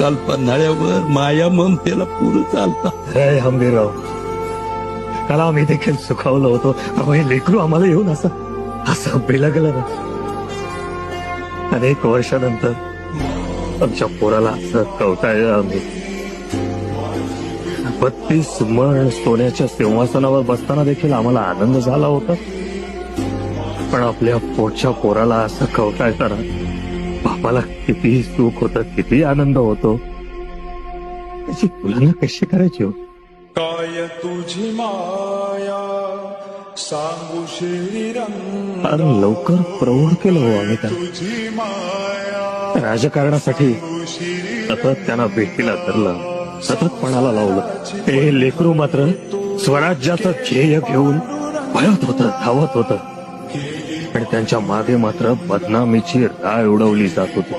काल पन्हाळ्यावर माया ममतेला पुरं चालता. हे हंबीरराव त्याला आम्ही देखील सुखावलं होतो. अहो हे लेकरू आम्हाला येऊन असं असं बिलगलं ना. अनेक वर्षानंतर आमच्या पोराला असं कवताय आम्ही. बत्तीस मण सोन्याच्या सिंहासनावर बसताना देखील आम्हाला आनंद झाला होता. पण आपल्या पोटच्या पोराला असं कवताळताना बापाला किती सुख होतं किती आनंद होतो त्याची तुलना कशी करायची हो? काय तुझी माया? सांगू फार लवकर प्रौढ केलं हो आम्ही माया. राजकारणासाठी सतत त्यांना भेटीला धरलं सतत पणाला लावलं. ते लेकरू मात्र स्वराज्याचं ध्येय घेऊन पळत होत धावत होत. पण त्यांच्या मागे मात्र बदनामीची राळ उडवली जात होती.